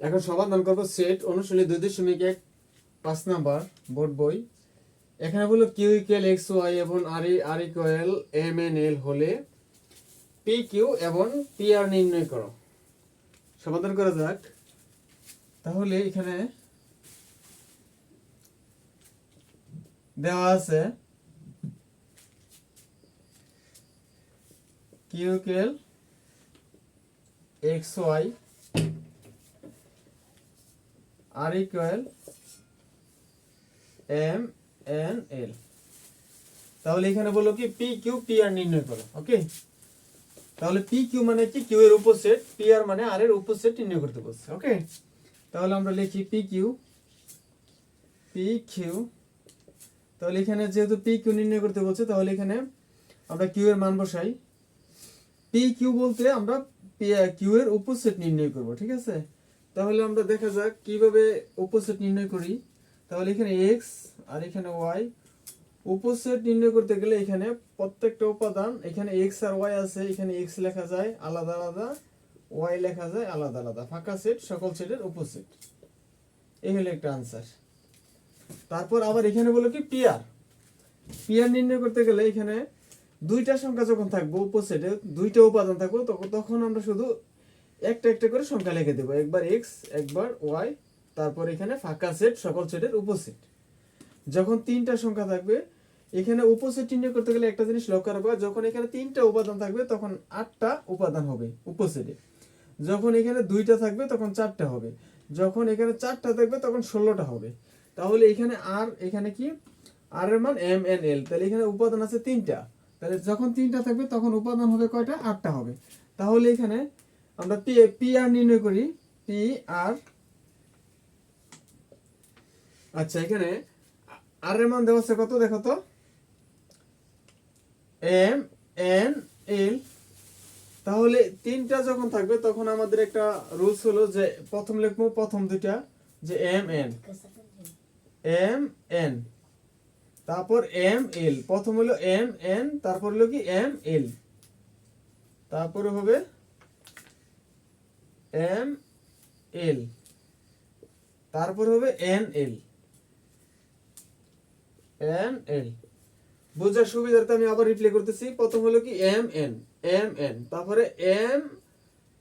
এখন সমাধান করব সেট অনুশীলনী দুই দশমিক এক, পাঁচ নাম্বার বোর্ড বই। এখানে বলল কিউ ইকুয়াল এক্স ওয়াই এবং R R equal M N L হলে পি কিউ এবং পি আর নির্ণয় করো। সমাধান করা যাক। তাহলে এখানে দেওয়া আছে Q equal X Y R equal M N L. তাহলে এখানে বলো কি পি কিউ পি আর নির্ণয় করো ওকে তাহলে পি কিউ মানে কি? কিউ এর উপসেট পি আর মানে আর এর উপসেট নির্ণয় করতে বলছে ওকে তাহলে আমরা লিখি পি কিউ পি কিউ তাহলে এখানে যেহেতু পি কিউ নির্ণয় করতে বলছে, তাহলে এখানে আমরা কিউ এর মান বসাই। পি কিউ বলতে আমরা কিউ এর উপসেট নির্ণয় করব, ঠিক আছে? তাহলে আমরা দেখা যাক কীভাবে উপসেট নির্ণয় করি। তাহলে এখানে এক্স আর এখানে ওয়াই উপসেট নির্ণয় করতে গেলে এখানে প্রত্যেকটা উপাদান, এখানে এক্স আর ওয়াই আছে, এখানে এক্স লেখা যায় আলাদা আলাদা ওয়াই লেখা যায় আলাদা আলাদা। ফাঁকা সেট সকল সেটের উপসেট এই হলো একটা আনসার তারপর আবার এখানে বলো কি পিয়ার পিয়ার নির্ণয় করতে গেলে এখানে দুইটা সংখ্যা যখন থাকব উপসেটে দুইটা উপাদান থাকব তখন আমরা শুধু একটা একটা করে সংখ্যা লিখে দেবো। একবার এক্স একবার ওয়াই তারপর এখানে ফাঁকা সেট সকল সেটের উপসেট। যখন তিনটা সংখ্যা থাকবে, এখানে উপসেট নির্ণয় করতে গেলে একটা জিনিস লক্ষ্য রাখবা, যখন এখানে তিনটা উপাদান থাকবে, তখন আটটা উপাদান হবে উপসেটে। যখন এখানে দুইটা থাকবে, তখন চারটা হবে। যখন এখানে চারটা থাকবে, তখন ষোলোটা হবে। তাহলে এখানে আর এখানে কি? আর এর মান এম এন এল তাহলে এখানে উপাদান আছে তিনটা। তাহলে যখন তিনটা থাকবে, তখন উপাদান হবে কয়টা? আটটা হবে। তাহলে এখানে আমরা পি পি আর নির্ণয় করি। পি আর আচ্ছা এখানে আর এর মান দেওয়া আছে কত? দেখো তো। এম এন এল তাহলে তিনটা যখন থাকবে, তখন আমাদের একটা রুলস হলো যে প্রথম লিখব, প্রথম দুইটা, যে এম এন এম এন তারপর এম এল প্রথম হলো এম এন তারপর হলো কি? এম এল তারপরে হবে এম এল। তারপর হবে এন এল। N L. বোঝার সুবিধার্থে আমি আবার রিপ্লে করতেছি। প্রথম হলো কি এম এন এম এন। তারপরে এম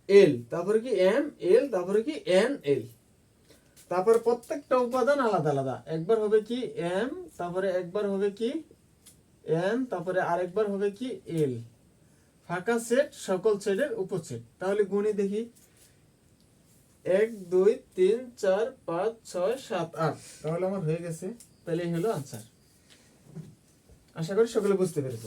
এল, তারপরে কি এম এল, তারপরে কি এন এল। তারপর প্রত্যেকটা উপাদান আলাদা আলাদা। একবার হবে কি এম, তারপরে একবার হবে কি এন, তারপরে আরেকবার হবে কি এল। ফাঁকা সেট সকল সেটের উপসেট তাহলে গুণি দেখি। এক, দুই, তিন, চার, পাঁচ, ছয়, সাত, আট। তাহলে আমার হয়ে গেছে। তাহলে হলো আনসার আশা করি সকলে বুঝতে পেরেছ।